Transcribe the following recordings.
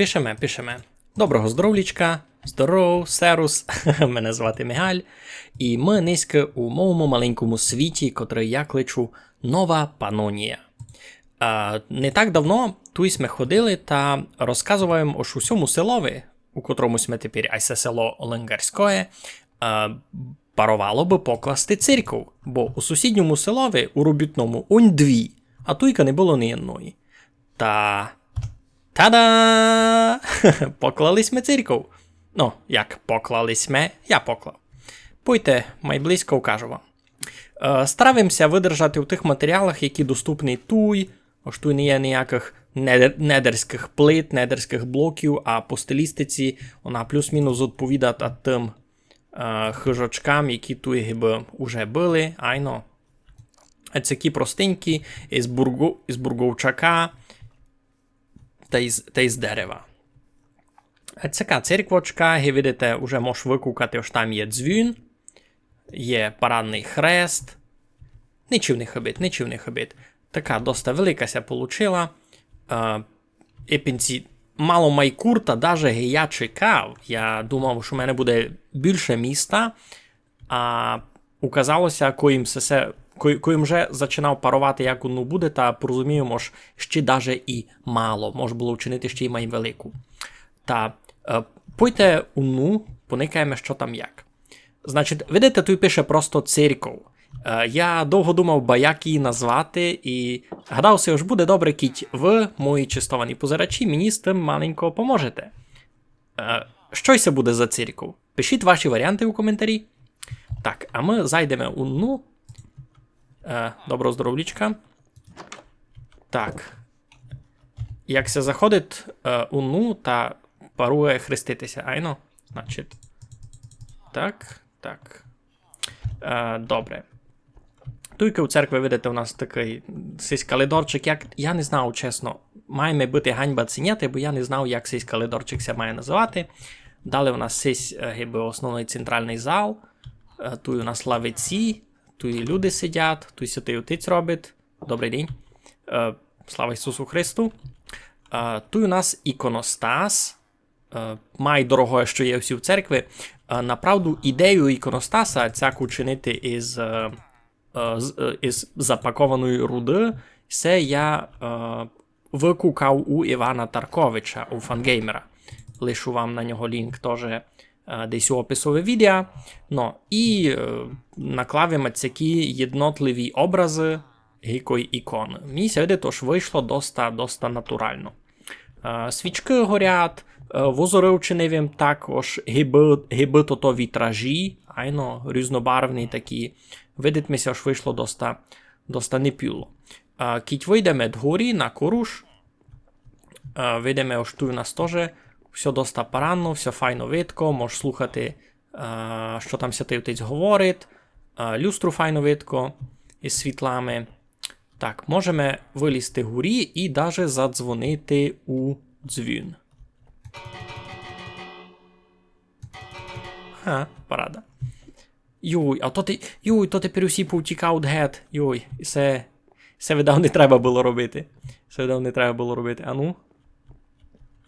Пишеме, пишеме. Доброго здоровлічка, здоров, серус. Мене звати Мігаль. І ми низько у моєму маленькому світі, котрий я кличу Нова Панонія. А, не так давно туй ми ходили та розказуємо ось усьому селові, у котрому ми тепер айсе село Оленгарське, парувало би покласти церкву, бо у сусідньому селові, у робітному, онь дві, а туйка не було ні одної. Та. Та-да! Поклались ми церкву. Ну, як поклались ми, я поклав. Пойте, майблизько вкажу вам. Е, Стараємося видержати в тих матеріалах, які доступні туй, ось тут не є ніяких недер- недерських плит, недерських блоків, а по стилістиці вона плюс-мінус відповідає тим е, хижачкам, які гиби вже були, айно. Це простенькі, із, бургу, із бурговчака та із, та із дерева. А це така церквочка, ви видите, вже можеш викукати, ось там є дзвін, є парадний хрест. Хибить, нічого не хибить. Така доста велика ся получила. Епінці мало майкур, та даже я чекав. Я думав, що в мене буде більше міста, а указалося, коїм се, коїм вже починав парувати, як воно буде, та порозумію, може, ще даже і мало. Може було вчинити ще й май велику. Та е, пойте у ну, поникаємо, що там як. Значить, видите, тут пише просто церков. Е, я довго думав, ба як її назвати, і гадався, ж буде добре, кіть ви, мої чистовані позирачі, мені з тим маленько поможете. Е, що це буде за церков? Пишіть ваші варіанти у коментарі. Так, а ми зайдемо у ну. Е, доброго здоровлічка. Так. Як се заходить е, у ну та парує хреститися, айно? Значить. Так, так. Е, добре. Туйки у церкві, видите, у нас такий сись калидорчик, як я не знав, чесно, має ми бути ганьба ціняти, бо я не знав, як сись калидорчик ся має називати. Далі у нас сись е, основний центральний зал. Е, Тут у нас лавиці, тут і люди сидять, тут святий отець робить. Добрий день. Е, Слава Ісусу Христу. Е, Тут у нас іконостас. Е, Май дорогое, що є всі в церкві. Е, Направду, ідею іконостаса цяку чинити із, е, е, е, із запакованої руди, це я е, викукав у Івана Тарковича, у фангеймера. Лишу вам на нього лінк теж десь у описові відео. Ну, і е, наклавимо такі єднотливі образи гікої ікони. Мені сьогодні тож вийшло доста, доста натурально. Е, Свічки горять, е, возори вчинивим також, гиби, гиби то вітражі, айно, різнобарвні такі. Видитмеся, що вийшло доста, доста непюло. Е, Кіть вийдемо дгорі на коруш, е, вийдемо ось тут у нас теж все доста паранно, все файно видко, можеш слухати, е, що там святий говорить, е, люстру файно видко із світлами. Так, можемо вилізти горі і даже задзвонити у дзвін. Ха, парада. Йой, а то ти. Йой, то тепер усі повтікають гет. Йой, це. Це видав не треба було робити. Це видав не треба було робити. А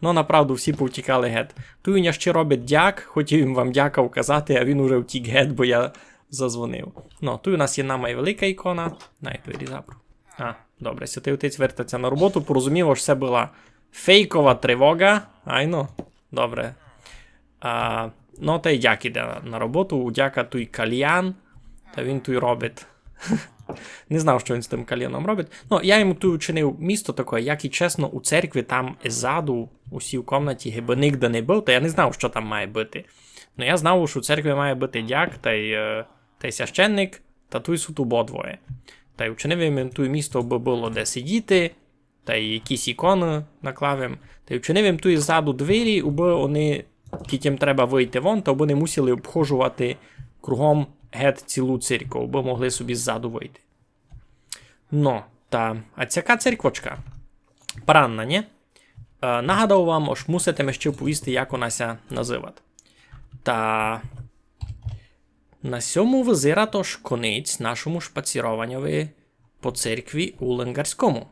ну. Ну, направду, всі повтікали гет. Туюня ще робить дяк, хотів їм вам дяка вказати, а він уже втік гет, бо я зазвонив. Ну, тут у нас є нама і велика ікона. Най, той запру. А, добре, святий отець вертаться на роботу, порозуміло, що це була фейкова тривога. Айно, добре. А, ну, та й дяк іде на роботу, у дяка той кальян, та він той робить. Не знав, що він з тим кальяном робить. Ну, я йому тут учинив місто таке, як і чесно, у церкві там ззаду, усі в комнаті, гиби ніде не був, та я не знав, що там має бути. Ну, я знав, що у церкві має бути дяк, та й, е, та й священник, та той сут обидвоє. Та й учинив їм тує місто, аби було де сидіти, та й якісь ікони наклавим. Та й учинив їм тує ззаду двері, аби вони, кітям треба вийти вон, то аби не мусили обхожувати кругом гет цілу церкву, аби могли собі ззаду вийти. Ну, та, а цяка церквочка. Паранна, ні? Е, нагадав вам, ось мусите ще повісти, як вона ся називати. Та на сьому визира тож конець нашому шпацірованню по церкві у Ленгарському.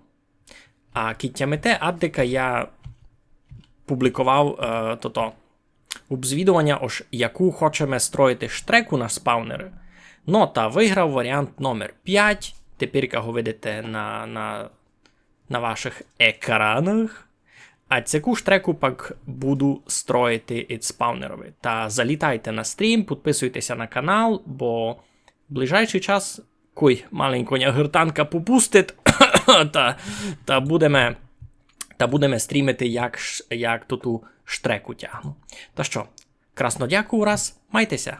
А кітямете аддика я публікував е, то-то, обзвідування, ось яку хочемо строїти штреку на спаунери. Ну та виграв варіант номер 5. Тепер його видите на, на, на ваших екранах. А цяку штреку пак буду строїти із спаунерові. Та залітайте на стрім, підписуйтеся на канал, бо в ближайший час куй маленьконя гиртанка попустить, та, та будемо та будемо стрімити, як, як ту ту штреку тягну. Та що, красно дякую раз, майтеся!